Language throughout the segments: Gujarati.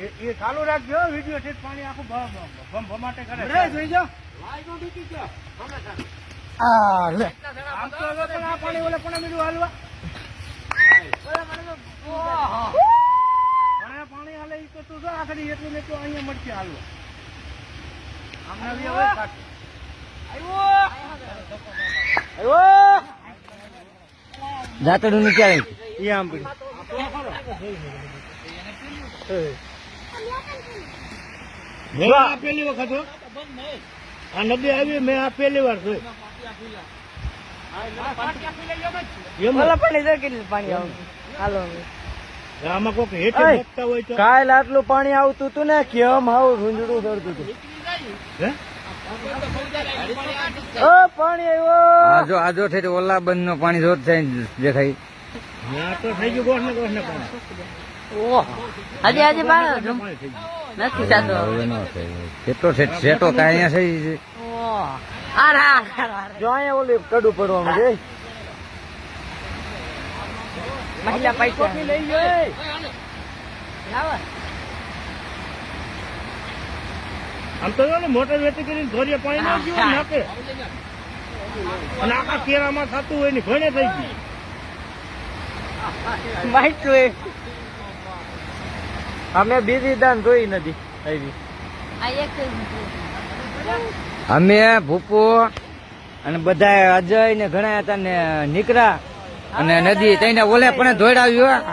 એ- એ ચાલુ રાખજો વીડિયો છે પાણી આખું ભમાટે કરે આ લે. આમ તો હવે પણ આ પાણી ઓલે પણ બીજું હાલવા? પાણી હાલે તો તું જો આખડી એટલું ને તો અહીંયા મરચી હાલવા. આમને બી હવે કાઢ. જાતડું ઈ આમ પડી. મેં આ પહેલી વખત આ નદી આવી મેં આ પહેલી વાર જોઈ. પાણી જો કેટલું પાણી આવું? હાલો. આમાં કોક હેઠે એય. નાખતા હોય તો. કાલ આટલું પાણી આવતું હતું ને કેમ આવું રૂંજડું ચડતું હતું. પાણી આવ્યો. આજો છે ઓલા બંધ નો પાણી જોત થાય દેખાય. તો થઈ ગયું ગોઠ ને ગોઠ ને પાણી. ઓહો. આજે ગયું નથી થતો. હવે ન થાય. કેટલો સેટો કાંઈ અહીંયા છે જો અહીંયા ઓલી કડું પડવાનું છે. મહિલા પૈસા. લઈ ગઈ આમ તો મોટર વેચી કરીને ધોરીએ પાણી ના ગયું નાખે અને આખા કેરામાં થતું હોય ને ભણે થઈ ગયું. અમે બીજી દાન જોઈ નથી આવી. અમે ભૂપો અને બધા અજય ને ઘણા હતા ને નીકળ્યા અને નદી તઈને ઓલે પણ ધોડાવ્યું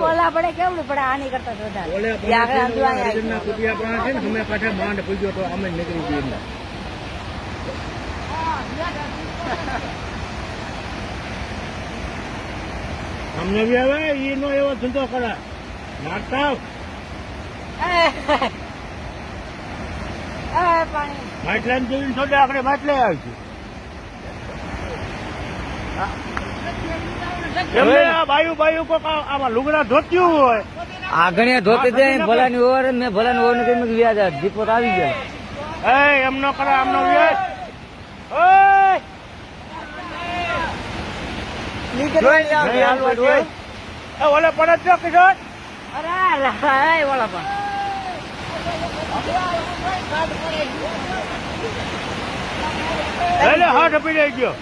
ઓલા પડે કેવડું પડે આની કરતા તો વધારે ઓલે ત્યાં આગળ આંધળા પણ આવી હરિજનના કુટિયા પણ છે ને અમે પાછા માંડ પૂજ્યો તો અમે નીકળી ગઈ એમના અમને બી હવે એનો એવો ધંધો કરે. નાખતા માટલા જોઈને છોડે આપણે માટલે આવીશું. એમને આ બાયુ બાયુ કોક આમાં લુગડા ધોત્યું હોય. આગળ ધોતી દે ભલાની ઓવર મેં ભલાની ઓવર ને વ્યાજ દીપોત આવી ગયા. એ એમ નો કરે આમનો વ્યય ઓય જોઈ લે, નહીં હાલવા દે. જોઈ. એ ઓલે પડત જો કિશોર અરે આ લા, એ ઓલા પણ એટલે હાથ પીડાઈ ગયો.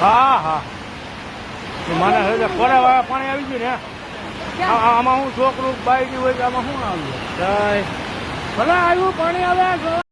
હા હા. મને હવે ફરા વાળા પાણી આવી ગયું ને. આમાં હું છોકરું બાઈ ગયું હોય તો આમાં શું આવ્યું ભલે આવ્યું પાણી આવે